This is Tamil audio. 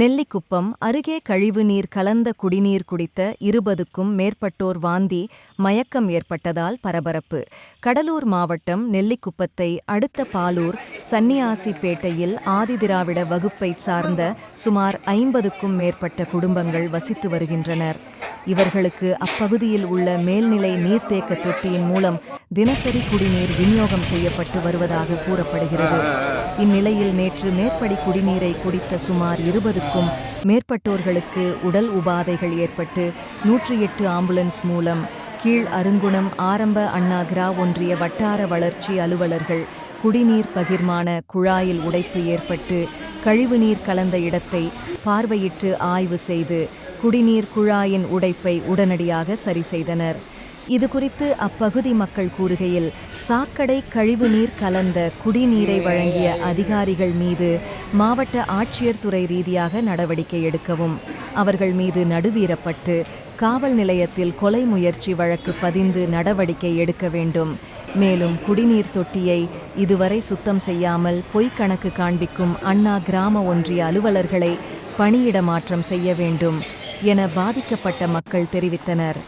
நெல்லிக்குப்பம் அருகே கழிவுநீர் கலந்த குடிநீர் குடித்த இருபதுக்கும் மேற்பட்டோர் வாந்தி மயக்கம் ஏற்பட்டதால் பரபரப்பு. கடலூர் மாவட்டம் நெல்லிக்குப்பத்தை அடுத்த பாலூர் சன்னியாசிப்பேட்டையில் ஆதிதிராவிட வகுப்பைச் சார்ந்த சுமார் ஐம்பதுக்கும் மேற்பட்ட குடும்பங்கள் வசித்து வருகின்றனர். இவர்களுக்கு அப்பகுதியில் உள்ள மேல்நிலை நீர்த்தேக்க தொட்டியின் மூலம் தினசரி குடிநீர் விநியோகம் செய்யப்பட்டு வருவதாக கூறப்படுகிறது. இந்நிலையில் நேற்று மேற்படி குடிநீரை குடித்த சுமார் இருபதுக்கும் மேற்பட்டோர்களுக்கு உடல் உபாதைகள் ஏற்பட்டு நூற்றி எட்டு ஆம்புலன்ஸ் மூலம் கீழ் அருங்குணம் ஆரம்ப அண்ணா கிரா ஒன்றிய வட்டார வளர்ச்சி அலுவலர்கள் குடிநீர் பகிர்மான குழாயில் உடைப்பு ஏற்பட்டு கழிவுநீர் கலந்த இடத்தை பார்வையிட்டு ஆய்வு செய்து குடிநீர் குழாயின் உடைப்பை உடனடியாக சரி செய்தனர். இதுகுறித்து அப்பகுதி மக்கள் கூறுகையில் சாக்கடை கழிவுநீர் கலந்த குடிநீரை வழங்கிய அதிகாரிகள் மீது மாவட்ட ஆட்சியர் துறை ரீதியாக நடவடிக்கை எடுக்கவும் அவர்கள் மீது நடுவீரப்பட்டு காவல் நிலையத்தில் கொலை முயற்சி வழக்கு பதிந்து நடவடிக்கை எடுக்க வேண்டும் மேலும் குடிநீர் தொட்டியை இதுவரை சுத்தம் செய்யாமல் பொய்க்கணக்கு காண்பிக்கும் அண்ணா கிராம ஒன்றிய அலுவலர்களை பணியிட மாற்றம் செய்ய வேண்டும் என பாதிக்கப்பட்ட மக்கள் தெரிவித்தனர்.